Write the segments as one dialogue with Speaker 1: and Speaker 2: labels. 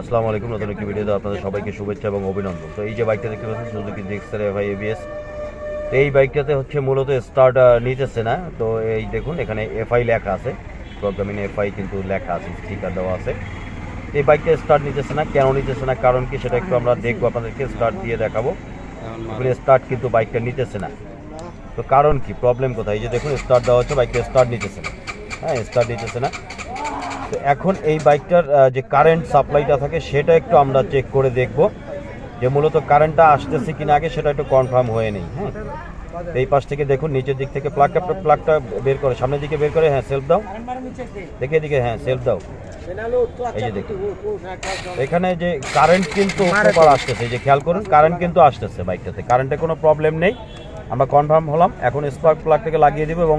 Speaker 1: আসসালামু আলাইকুম, নতুন একটি ভিডিওতে আপনাদের সবাইকে শুভেচ্ছা এবং অভিনন্দন। তো এই যে বাইকটা দেখতে পাচ্ছেন সুজুকি এফ আই এবিএস তো এই বাইকটাতে হচ্ছে মূলত স্টার্ট নিতেছে না। তো এই দেখুন, এখানে এফআই লেখা আছে। প্রোগ্রামিং এফআই কিন্তু লেখা আছে স্টিকার দেওয়া আছে। এই বাইকটা স্টার্ট নিতেছে না, কেন নিতেছে না, কারণ কি সেটা একটু আমরা দেখব, আপনাদেরকে স্টার্ট দিয়ে দেখাবো। স্টার্ট কিন্তু বাইকটা নিতেছে না। তো কারণ কি প্রবলেম কোথায়? এই যে দেখুন স্টার্ট দেওয়া হচ্ছে, বাইকটা স্টার্ট নিতেছে না। হ্যাঁ স্টার্ট নিতেছে না। এখন এই বাইকটার যে কারেন্ট সাপ্লাইটা থাকে সেটা একটু আমরা চেক করে দেখব যে মূলত কারেন্টটা আসতেছে কিনা আগে সেটা একটু কনফার্ম হয়ে নেই হ্যাঁ। এই পাশ থেকে দেখুন, নিচের দিক থেকে প্লাগটা প্লাগটা বের করে, সামনের দিকে বের করে হ্যাঁ সেলফ দাও। দেখে এদিকে হ্যাঁ সেলফ দাও। এই যে দেখুন। এখানে যে কারেন্ট কিন্তু আসতেছে যে খেয়াল করুন কারেন্ট কিন্তু আসতেছে বাইকটাতে। কারেন্টে কোনো প্রবলেম নেই। আমরা কনফার্ম হলাম, এখন স্পার্ক প্লাগটাকে লাগিয়ে দিব এবং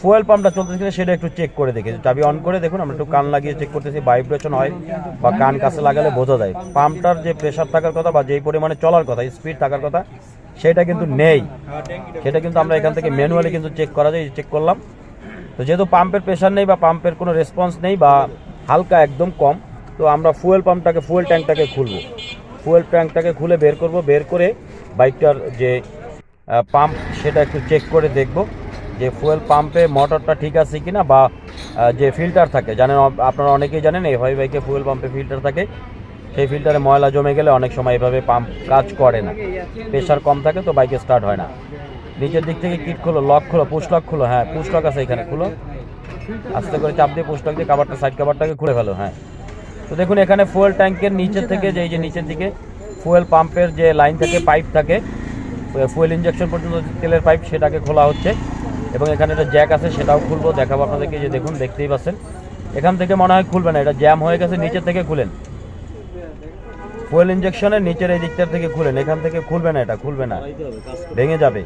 Speaker 1: ফুয়েল পাম্পটা চলতেছে কিনা সেটা একটু চেক করে দেখি। চাবি অন করে দেখুন, আমরা একটু কান লাগিয়ে চেক করতেছি ভাইব্রেশন হয় বা কান কাছে লাগালে বোঝা যায়। পাম্পটার যে প্রেশার থাকার কথা বা যেই পরিমাণে চলার কথা স্পিড থাকার কথা, সেটা কিন্তু নেই। সেটা কিন্তু আমরা এখান থেকে ম্যানুয়ালি কিন্তু চেক করা যায় চেক করলাম। তো যেহেতু পাম্পের প্রেশার নেই বা পাম্পের কোনো রেসপন্স নেই বা হালকা একদম কম, তো আমরা ফুয়েল পাম্পটাকে, ফুয়েল ট্যাঙ্কটাকে খুলবো। ফুয়েল ট্যাঙ্কটাকে খুলে বের করব, বের করে বাইকটার যে পাম্প সেটা একটু চেক করে দেখব। যে ফুয়েল পাম্পে মোটরটা ঠিক আছে কিনা বা যে ফিল্টার থাকে, জানেন আপনারা অনেকেই জানেন এভাবে বাইকে ফুয়েল পাম্পে ফিল্টার থাকে, সেই ফিল্টারে ময়লা জমে গেলে অনেক সময় এভাবে পাম্প কাজ করে না প্রেশার কম থাকে তো বাইকে স্টার্ট হয় না। নিচের দিক থেকে কিট খুলো লক খুলো পুশ খুলো হ্যাঁ পুশ আছে এখানে, খুলো। আস্তে করে চাপ দিয়ে পুশ লক দিয়ে কাভারটা সাইড কাবারটাকে খুলে ফেলো হ্যাঁ। তো দেখুন, এখানে ফুয়েল ট্যাঙ্কের নিচের থেকে যে যে নিচের দিকে ফুয়েল পাম্পের যে লাইন থাকে পাইপ থাকে ফুয়েল ইঞ্জেকশন পর্যন্ত তেলের পাইপ সেটাকে খোলা হচ্ছে। এবং এখানে একটা জ্যাক আছে, সেটাও খুলবো, দেখাবো আপনাদেরকে যে দেখুন, দেখতেই পাচ্ছেন। এখান থেকে মনে হয় খুলবে না, এটা জ্যাম হয়ে গেছে, নিচের থেকে খুলেন। ফুয়েল ইঞ্জেকশনের নিচের এই দিকটার থেকে খুলেন, এখান থেকে খুলবে না এটা, খুলবে না, ভেঙে যাবে।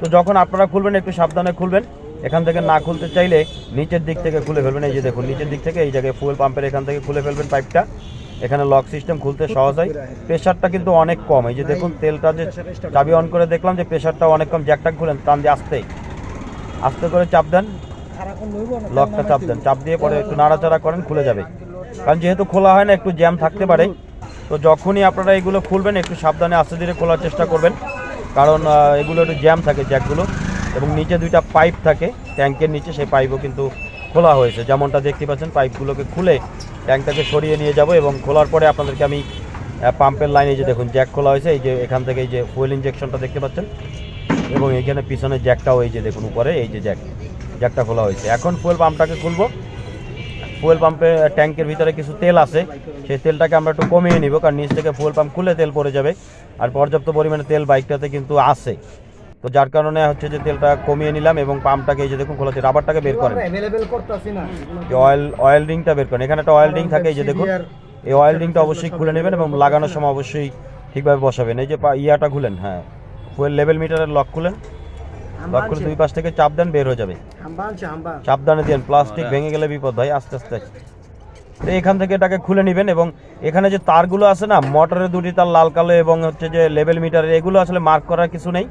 Speaker 1: তো যখন আপনারা খুলবেন, একটু সাবধানে খুলবেন, এখান থেকে না খুলতে চাইলে নিচের দিক থেকে খুলে ফেলবেন, এই যে দেখুন, নিচের দিক থেকে এই জায়গায় ফুয়েল পাম্পের এখান থেকে খুলে ফেলবেন পাইপটা এখানে লক সিস্টেম খুলতে সহজ হয়। প্রেশারটা কিন্তু অনেক কম, এই যে দেখুন, তেলটা যে চাবি অন করে দেখলাম যে প্রেশারটা অনেক কম জ্যাকটা খুলেন, টান দিয়ে আসতে আস্তে করে চাপ দেন। লকটা চাপ দেন। চাপ দিয়ে পরে একটু নাড়াচাড়া করেন, খুলে যাবে। কারণ যেহেতু খোলা হয় না, একটু জ্যাম থাকতে পারে। তো যখনই আপনারা এগুলো খুলবেন, একটু সাবধানে আস্তে ধীরে খোলার চেষ্টা করবেন। কারণ এগুলো একটু জ্যাম থাকে জ্যাকগুলো এবং নিচে দুইটা পাইপ থাকে। ট্যাঙ্কের নিচে সেই পাইপও কিন্তু খোলা হয়েছে। যেমনটা দেখতে পাচ্ছেন, পাইপগুলোকে খুলে ট্যাঙ্কটাকে সরিয়ে নিয়ে যাব এবং খোলার পরে আপনাদেরকে আমি পাম্পের লাইনে যে দেখুন, জ্যাক খোলা হয়েছে। এই যে এখান থেকে এই যে ফুয়েল ইঞ্জেকশনটা দেখতে পাচ্ছেন। এবং এইখানে পিছনে জ্যাকটাও এই যে দেখুন উপরে এই যে জ্যাক জ্যাকটা খোলা হয়েছে। এখন ফুয়েল পাম্পটাকে খুলবো। ফুয়েল পাম্পে ট্যাঙ্কের ভিতরে কিছু তেল আছে। সেই তেলটাকে আমরা একটু কমিয়ে নিব কারণ নিচ থেকে ফুয়েল পাম্প খুলে তেল পড়ে যাবে। আর পর্যাপ্ত পরিমাণে তেল বাইকটাতে কিন্তু আছে। তো যার কারণে হচ্ছে যে তেলটা কমিয়ে নিলাম এবং পাম্পটাকে এই যে দেখুন খোলা খোলাতে রাবারটাকে বের করেন। অয়েল অয়েল রিংটা বের করেন। এখানে একটা অয়েল রিং থাকে এই যে দেখুন। এই অয়েল রিংটা অবশ্যই খুলে নেবেন এবং লাগানোর সময় অবশ্যই ঠিকভাবে বসাবেন। এই যে ইয়াটা খুলেন হ্যাঁ। ফুয়েল লেভেল মিটারের লক খুলেন। লক খুলে দুই পাশ থেকে চাপ দেন বের হয়ে যাবে।
Speaker 2: হাম্বা
Speaker 1: সাবধানে দিন প্লাস্টিক ভেঙে গেলে বিপদ ভাই আস্তে আস্তে তো এখান থেকে এটাকে খুলে নেবেন এবং এখানে যে তারগুলো আছে না মোটরের দুটি তার লাল কালো এবং হচ্ছে যে লেভেল মিটারের এগুলো আসলে মার্ক করার কিছু নেই।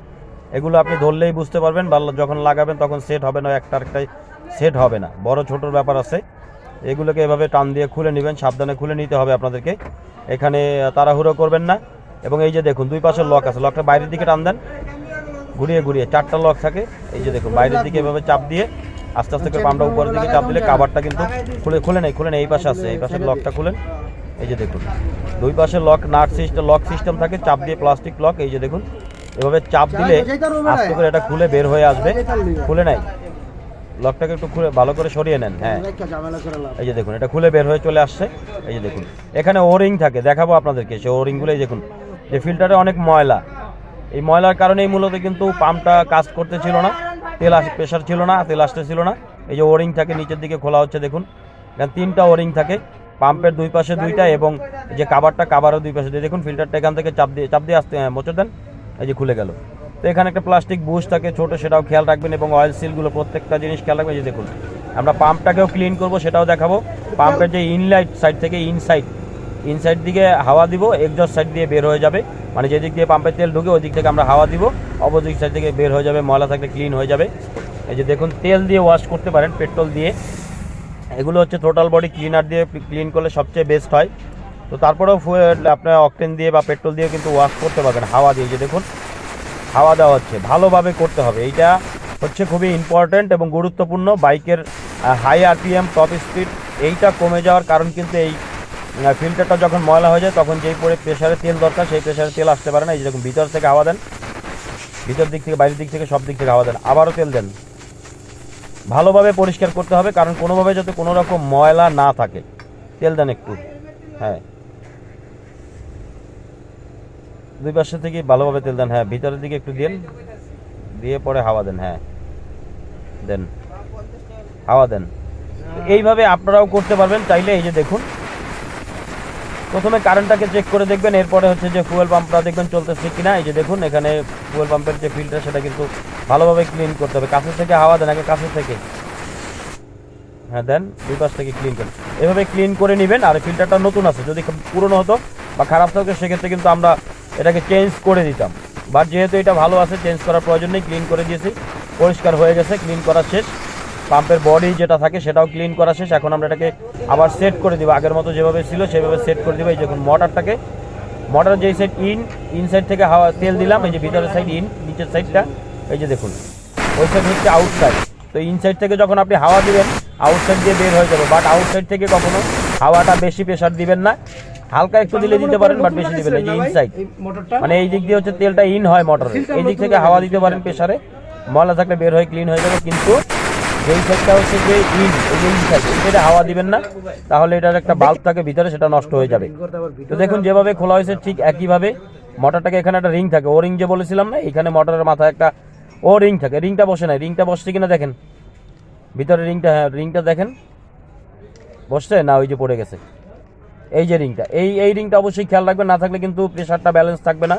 Speaker 1: এগুলো আপনি ধরলেই বুঝতে পারবেন বা যখন লাগাবেন তখন সেট হবে না একটা একটাই সেট হবে না। বড় ছোটোর ব্যাপার আছে। এগুলোকে এভাবে টান দিয়ে খুলে নেবেন। সাবধানে খুলে নিতে হবে আপনাদেরকে। এখানে তাড়াহুড়ো করবেন না। এবং এই যে দেখুন, দুই পাশের লক আছে। লকটা বাইরের দিকে টান দেন। ঘুরিয়ে ঘুরিয়ে, চারটা লক থাকে। এই যে দেখুন, বাইরের দিকে এভাবে চাপ দিয়ে আস্তে আস্তে করে পাম্পটা উপরের দিকে চাপ দিলে কাভারটা কিন্তু খুলে খুলে নেই খুলে নেই। এই পাশে আছে, এই পাশের লকটা খুলেন। এই যে দেখুন, দুই পাশে lock nut system lock system থাকে। চাপ দিয়ে প্লাস্টিক লক এই যে দেখুন। এভাবে চাপ দিলে আস্তে করে এটা খুলে বের হয়ে আসবে। খুলে নাই। লকটাকে একটু খুলে, ভালো করে সরিয়ে নেন হ্যাঁ। এই যে দেখুন, এটা খুলে বের হয়ে চলে আসছে। এই যে দেখুন, এখানে ওরিং থাকে। দেখাবো আপনাদেরকে। সেই ওরিংগুলোই দেখুন। যে ফিল্টারে অনেক ময়লা। এই ময়লার কারণেই মূলত কিন্তু পাম্পটা কাজ করতে ছিল না। তেল আস প্রেশার ছিল না তেল আসতে ছিল না। এই যে ওরিং থাকে নিচের দিকে খোলা হচ্ছে দেখুন। এখানে তিনটা ওরিং থাকে পাম্পের দুই পাশে দুইটা এবং যে কাবারটা কাবারও দুই পাশে। দিয়ে দেখুন ফিল্টারটা এখান থেকে চাপ দিয়ে চাপ দিয়ে আসতে হ্যাঁ, মোচড় দেন এই যে খুলে গেল। তো এখানে একটা প্লাস্টিক বুশ থাকে ছোট সেটাও খেয়াল রাখবেন এবং অয়েল সিলগুলো প্রত্যেকটা জিনিস খেয়াল রাখবেন। যে দেখুন আমরা পাম্পটাকেও ক্লিন করব সেটাও দেখাবো। পাম্পের যে ইনলাইট সাইড থেকে ইনসাইড ইনসাইড দিকে হাওয়া দিব এক্সস্ট সাইড দিয়ে বের হয়ে যাবে। মানে যেদিক দিয়ে পাম্পের তেল ঢুকে ওই দিক থেকে আমরা হাওয়া দিব অপোজিট সাইড থেকে বের হয়ে যাবে, ময়লা থাকলে ক্লিন হয়ে যাবে। এই যে দেখুন, তেল দিয়ে ওয়াশ করতে পারেন পেট্রোল দিয়ে। এগুলো হচ্ছে টোটাল বডি ক্লিনার দিয়ে ক্লিন করলে সবচেয়ে বেস্ট হয়। তো তারপরেও আপনার অকটেন দিয়ে বা পেট্রোল দিয়ে কিন্তু ওয়াশ করতে পারবেন, হাওয়া দিয়ে। যে দেখুন, হাওয়া দেওয়া হচ্ছে, ভালোভাবে করতে হবে। এইটা হচ্ছে খুবই ইম্পর্ট্যান্ট এবং গুরুত্বপূর্ণ। বাইকের হাই আরপিএম টপ স্পিড এইটা কমে যাওয়ার কারণ কিন্তু এই ফিল্টারটা যখন ময়লা হয়ে যায়, তখন যেই পরে প্রেশারে তেল দরকার, সেই প্রেশারে তেল আসতে পারে না। এই যেরকম ভিতর থেকে হাওয়া দেন, ভিতর দিক থেকে, বাইরের দিক থেকে, সব দিক থেকে হাওয়া দেন, আবারও তেল দেন। ভালোভাবে পরিষ্কার করতে হবে, কারণ কোনোভাবে যাতে কোনো রকম ময়লা না থাকে। তেল দেন একটু। হ্যাঁ। দুই পাশে থেকে ভালোভাবে তেল দেন হ্যাঁ ভিতরের দিকে একটু দিন দিয়ে পরে হাওয়া দেন হ্যাঁ। দেন। হাওয়া দেন। এইভাবে আপনারাও করতে পারবেন, চাইলে এই যে দেখুন প্রথমে কারেন্টটাকে চেক করে দেখবেন, এরপরে হচ্ছে যে ফুয়েল পাম্পটা দেখবেন চলতেছে কিনা। এই যে দেখুন, এখানে ফুয়েল পাম্পের যে ফিল্টার সেটা কিন্তু ভালোভাবে ক্লিন করতে হবে। কাছের থেকে হাওয়া দেন, আগে কাছের থেকে। হ্যাঁ দেন, দুই পাশ থেকে ক্লিন করেন এভাবে ক্লিন করে নেবেন, আর ফিল্টারটা নতুন আছে। যদি পুরনো হতো বা খারাপ থাকতো সেক্ষেত্রে কিন্তু আমরা এটাকে চেঞ্জ করে দিতাম। বাট যেহেতু এটা ভালো আছে চেঞ্জ করার প্রয়োজন নেই ক্লিন করে দিয়েছি। পরিষ্কার হয়ে গেছে ক্লিন করা শেষ। পাম্পের বডি যেটা থাকে সেটাও ক্লিন করা শেষ। এখন আমরা এটাকে আবার সেট করে দিব। আগের মতো যেভাবে ছিল সেভাবে সেট করে দিব। এই দেখুন মোটরটাকে মোটর যেই সাইড ইন ইন সাইড থেকে হাওয়া তেল দিলাম এই যে ভিতরের সাইড ইন নিচের সাইডটা এই যে দেখুন ওই সাইড হচ্ছে আউটসাইড তো ইনসাইড থেকে যখন আপনি হাওয়া দিবেন আউটসাইড দিয়ে বের হয়ে যাবে। বাট আউটসাইড থেকে কখনো হাওয়াটা বেশি প্রেশার দিবেন না। হালকা একটু দিলে দিতে পারেন বাট বেশি দিবেন এই যে ইনসাইড মানে এই দিক দিয়ে হচ্ছে তেলটা ইন হয় মোটরে এই দিক থেকে হাওয়া দিতে পারেন প্রেশারে ময়লা থাকলে বের হয়ে ক্লিন হয়ে যাবে। কিন্তু যেই সাইডটা হচ্ছে যে ইন, এই এই সাইডে হাওয়া দিবেন না, তাহলে এটার একটা বাল্ব থাকে, ভিতরে সেটা নষ্ট হয়ে যাবে। তো দেখুন, যেভাবে খোলা হয়েছে, ঠিক একইভাবে মোটরটাকে এখানে একটা রিং থাকে, ও রিং যে বলেছিলাম না, এখানে মোটরের মাথায় একটা ও রিং থাকে রিংটা বসে নাই রিংটা বসছে কিনা দেখেন। ভিতরে রিংটা হ্যাঁ রিংটা দেখেন। বসছে না, ওই যে পড়ে গেছে। এই যে রিংটা এই এই রিংটা অবশ্যই খেয়াল রাখবেন, না থাকলে কিন্তু প্রেশারটা ব্যালেন্স থাকবে না।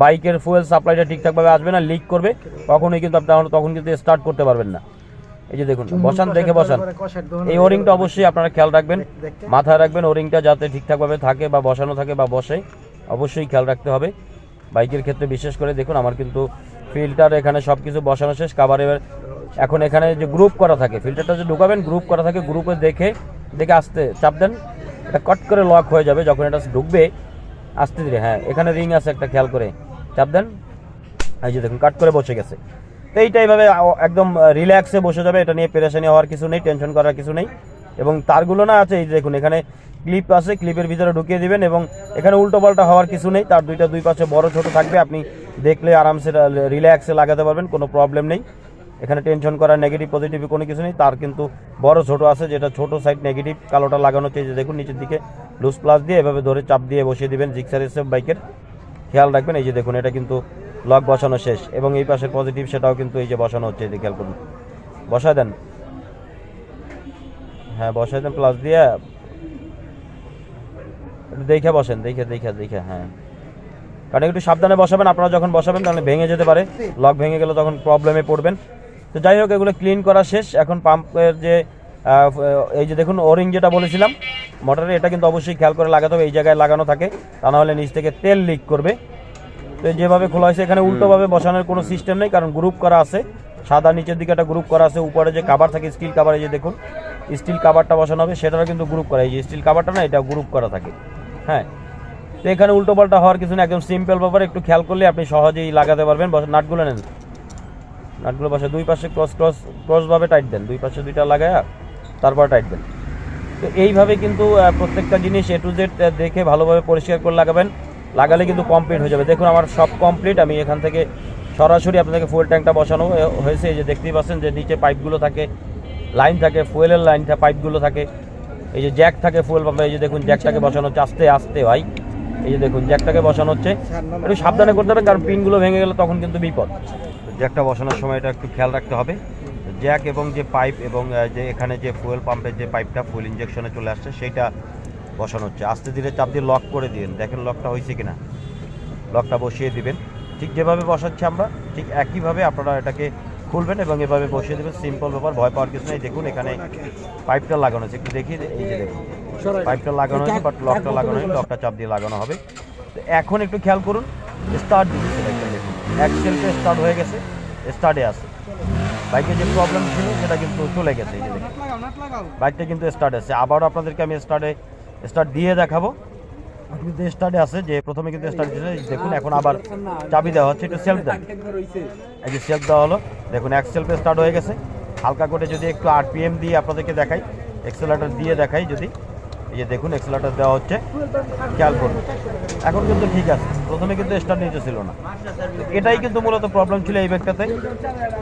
Speaker 1: বাইকের ফুয়েল সাপ্লাইটা ঠিকঠাকভাবে আসবে না লিক করবে, কখনোই কিন্তু আপনি তখন কিন্তু স্টার্ট করতে পারবেন না। এই যে দেখুন বসান দেখে বসান। এই ওরিংটা অবশ্যই আপনারা খেয়াল রাখবেন। মাথায় রাখবেন ওরিংটা যাতে ঠিকঠাকভাবে থাকে বা বসানো থাকে বা বসে অবশ্যই খেয়াল রাখতে হবে। বাইকের ক্ষেত্রে বিশেষ করে দেখুন আমার কিন্তু ফিল্টার এখানে সব কিছু বসানো শেষ কাভারের এখন এখানে যে গ্রুপ করা থাকে ফিল্টারটা যে ঢুকাবেন গ্রুপ করা থাকে গ্রুপে দেখে দেখে আসতে চাপ দেন। এটা কট করে লক হয়ে যাবে যখন এটা ঢুকবে আসতে ধীরে হ্যাঁ এখানে রিং আছে একটা খেয়াল করে। চাপ দেন। এই যে দেখুন কাট করে বসে গেছে। তো এইটা এইভাবে একদম রিল্যাক্সে বসে যাবে, এটা নিয়ে পেরেশানি হওয়ার কিছু নেই টেনশন করার কিছু নেই। এবং তারগুলো না আছে, এই দেখুন, এখানে ক্লিপ আছে ক্লিপের ভিতরে ঢুকিয়ে দিবেন এবং এখানে উল্টো পাল্টা হওয়ার কিছু নেই, তার দুইটা দুই পাশে বড় ছোট থাকবে, আপনি দেখলে আরামসে রিল্যাক্সে লাগাতে পারবেন, কোনো প্রবলেম নেই। এখানে টেনশন করার নেগেটিভ পজিটিভ কোনো কিছু নেই, তার কিন্তু বড় ছোট আছে, যেটা ছোট সাইড নেগেটিভ কালোটা লাগানো হচ্ছে যে দেখুন, নিচের দিকে লুজ প্লাস দিয়ে এভাবে ধরে চাপ দিয়ে বসিয়ে দিবেন জিক্সার এসে বাইকের খেয়াল রাখবেন, এই যে দেখুন, এটা কিন্তু লক বসানো শেষ এবং এই পাশের পজিটিভ সেটাও কিন্তু এই যে বসানো হচ্ছে, এই খেয়াল করুন। বসায় দেন। হ্যাঁ বসায় দেন প্লাস দিয়ে। একটু দেখে বসেন, দেখে দেখে দেখে হ্যাঁ। কারণ একটু সাবধানে বসাবেন, আপনারা যখন বসাবেন তাহলে ভেঙে যেতে পারে। লক ভেঙে গেলে তখন প্রবলেমে পড়বেন। তো যাই হোক, এগুলো ক্লিন করা শেষ। এখন পাম্পের যে এই যে দেখুন ওরিং যেটা বলেছিলাম মোটরে এটা কিন্তু অবশ্যই খেয়াল করে লাগাতে হবে। এই জায়গায় লাগানো থাকে। তা নাহলে নিচ থেকে তেল লিক করবে। যেভাবে খোলা হয়েছে এখানে উল্টোভাবে বসানোর কোনো সিস্টেম নেই কারণ গ্রুপ করা আছে। সাদা নিচের দিকে একটা গ্রুপ করা আছে উপরে যে কাভার থাকে স্টিল কাভার এই যে দেখুন স্টিল কাভারটা বসানো হবে সেটারও কিন্তু গ্রুপ করা এই যে স্টিল কাভারটা না এটা গ্রুপ করা থাকে। হ্যাঁ। তো এখানে উল্টো পাল্টা হওয়ার কিছু না একদম সিম্পল ব্যাপার একটু খেয়াল করলে আপনি সহজেই লাগাতে পারবেন। বস- নাটগুলো নেন। নাটগুলো বসে দুই পাশে ক্রস ক্রস ক্রসভাবে টাইট দেন দুই পাশে দুইটা লাগায় তারপর টাইট দেন। তো এইভাবে কিন্তু প্রত্যেকটা জিনিস এ টু জেড দেখে ভালোভাবে পরিষ্কার করে লাগাবেন। লাগালে কিন্তু কমপ্লিট হয়ে যাবে। দেখুন, আমার সব কমপ্লিট আমি এখান থেকে সরাসরি আপনাদেরকে ফুয়েল ট্যাঙ্কটা বসানো হয়েছে। এই যে দেখতেই পাচ্ছেন যে নিচে পাইপগুলো থাকে লাইন থাকে ফুয়েলের লাইন থাকে পাইপগুলো থাকে। এই যে জ্যাক থাকে ফুয়েল পাম্পে এই যে দেখুন জ্যাকটাকে বসানো হচ্ছে। আস্তে আস্তে ভাই। এই যে দেখুন জ্যাকটাকে বসানো হচ্ছে। একটু সাবধানে করতে হবে, কারণ পিনগুলো ভেঙে গেলে তখন কিন্তু বিপদ। জ্যাকটা বসানোর সময় এটা একটু খেয়াল রাখতে হবে। জ্যাক এবং যে পাইপ এবং যে এখানে যে ফুয়েল পাম্পের যে পাইপটা ফুয়েল ইঞ্জেকশনে চলে আসছে, সেইটা বসানো হচ্ছে। আস্তে ধীরে চাপ দিয়ে লক করে দিন দেখেন লকটা হয়েছে কিনা। লকটা বসিয়ে দিবেন। ঠিক যেভাবে বসাচ্ছি আমরা ঠিক একইভাবে আপনারা এটাকে খুলবেন এবং এভাবে বসিয়ে দেবেন। সিম্পল ব্যাপার ভয় পাওয়ার কিছু নেই। দেখুন এখানে পাইপটা লাগানো আছে। একটু দেখি এই যে দেখুন। পাইপটা লাগানো হয়েছে বাট লকটা লাগানো হয়নি। লকটা চাপ দিয়ে লাগানো হবে। তো এখন একটু খেয়াল করুন স্টার্ট দিচ্ছে দেখুন অ্যাক্সেলটা স্টার্ট হয়ে গেছে স্টার্টে আছে। বাইকের যে প্রবলেম ছিল সেটা কিন্তু চলে গেছে। এই যে দেখুন। বাইকটা কিন্তু স্টার্ট আছে। আবারও আপনাদেরকে আমি স্টার্টে স্টার্ট দিয়ে দেখাবো। কিন্তু স্টার্টে আছে, যে প্রথমে কিন্তু স্টার্ট দিয়েছে দেখুন, এখন আবার চাবি দেওয়া হচ্ছে, একটু সেলফ দেন। এই যে সেলফ দেওয়া হলো, দেখুন, এক সেলফে স্টার্ট হয়ে গেছে। হালকা করে যদি একটু আরপিএম দিয়ে আপনাদেরকে দেখাই এক্সেলাটার দিয়ে দেখাই যদি। এই যে দেখুন এক্সেলাটার দেওয়া হচ্ছে। খেয়াল করুন। এখন কিন্তু ঠিক আছে। প্রথমে কিন্তু স্টার্ট নিচে ছিল না। এটাই কিন্তু মূলত প্রবলেম ছিল এই ব্যাগটাতে।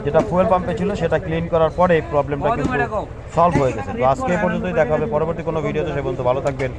Speaker 1: যেটা ফুয়েল পাম্পে ছিল, সেটা ক্লিন করার পরে প্রবলেমটা কিন্তু সলভ হয়ে গেছে। তো আজকে পর্যন্তই দেখা হবে। পরবর্তী কোনো ভিডিওতে সে পর্যন্ত ভালো থাকবেন।